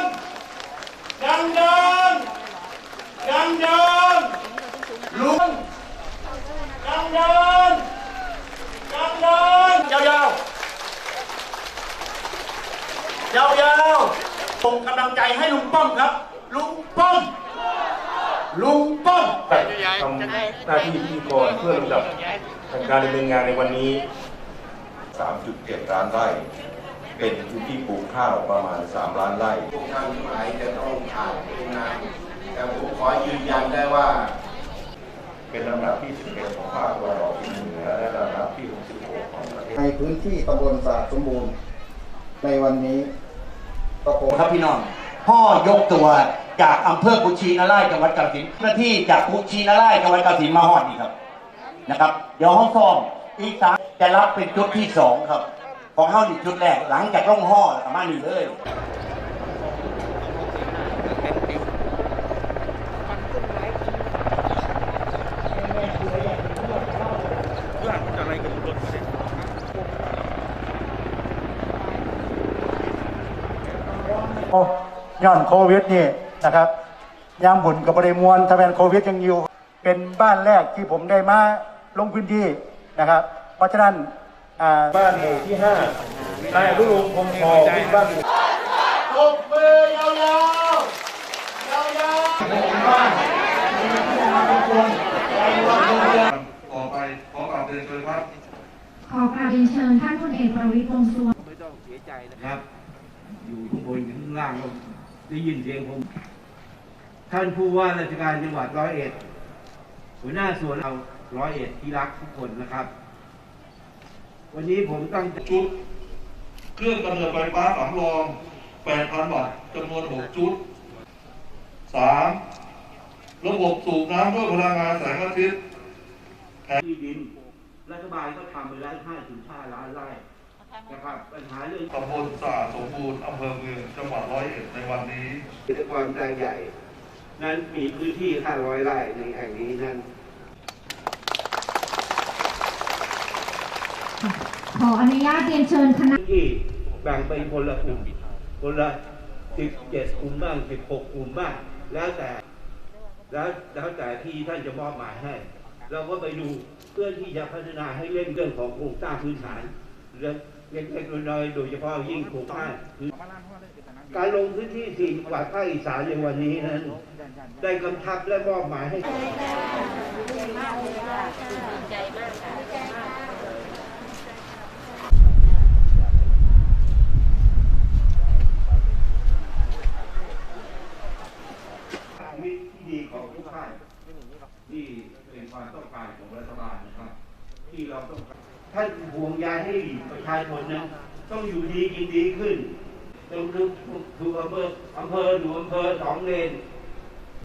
งดังดังดังดังลุงดังดังดังดังยาวยาวยาวยาวส่งกำลังใจให้ลุงป้อมครับ ลุงป้อมลุงป้อมทำหน้าที่พิธีกรเพื่อลำดับทางการดำเนินงานในวันนี้ 3.7 ล้านไร่ เป็นพื้นที่ปลูกข้าวประมาณ 3 ล้านไร่พวกท่านทั้งหลายจะต้องผ่านเป็นนานแต่ผมขอยืนยันได้ว่า เป็นลำดับที่ 11 ของภาคตะวันออกเฉียงเหนือและลำดับที่ 66 ของประเทศในพื้นที่ตำบลสะอาดสมบูรณ์ ในวันนี้ก็คงครับพี่น้อง พ่อยกตัวจากอำเภอกุชินาไล่จังหวัดกาฬสินธุ์เจ้าหน้าที่จากกุชินาไล่จังหวัดกาฬสินธุ์มาฮอดนี่ครับนะครับ เดี๋ยวห้องซ้อมอีกสามจะรับเป็นจุดที่สองครับ ของเฮานี่จุดแรกหลังจากล่องห่อแล้วก็มานี่เลยย้อนโควิดนี่นะครับยามบุญกับบริมวลทแมนโควิดยังอยู่ เป็นบ้านแรกที่ผมได้มาลงพื้นที่นะครับ เพราะฉะนั้น บ้านหมู่ที่5นายอนุรงค์คงทองที่บ้านหมู่ปรบมือยาวๆยาวๆต่อไปขอกราบเรียนเชิญครับขอกราบเรียนเชิญท่านพลเอกประวิตรวงษ์สุวรรณครับ อยู่ข้างบนข้างล่างก็ได้ยินเสียงผมท่านผู้ว่าราชการจังหวัดร้อยเอ็ดหัวหน้าส่วนเราร้อยเอ็ดที่รักทุกคนนะครับ วันนี้ผมตั้งชุด เครื่องกำเนิดไฟฟ้าสำรอง 8,000 วัตต์จำนวน 6 ชุด 3. ระบบสูบน้ำด้วยพลังงานแสงอาทิตย์ที่ดิน รัฐบาลก็ทำไปแล้วห้าถึงห้าล้านไร่นะครับปัญหาเรื่องตำบลสะอาดสมบูรณ์อำเภอเมืองจังหวัดร้อยเอ็ดในวันนี้เกิจกรแปลงใหญ่ นั้นมีพื้นที่ 500 ไร่ในแห่งนี้นั้น ขออนุญาตเรียนเชิญคณะที่แบ่งเป็นคนละกลุ่มคนละสิบเจ็ดกลุ่มบ้างสิบหกกลุ่มบ้างแล้วแต่แล้วแล้วแต่ที่ท่านจะมอบหมายให้ เราก็ไปดูเพื่อที่จะพัฒนาให้เล่นเรื่องของโครงสร้างพื้นฐานเรื่องเล็กๆน้อยๆโดยเฉพาะยิ่งโครงสร้างการลงพื้นที่สี่จังหวัดภาคอีสานในวันนี้นั้น ได้กำชับและมอบหมายให้ มิตรที่ดีของทุกท่านที่เป็น ความต้องการของรัฐบาลนะครับ ที่เราต้องการท่านห่วงใยให้ประชาชนนั้นต้องอยู่ดีกินดีขึ้นต้องดูดูอำเภออำเภอดูอำเภอสองเลน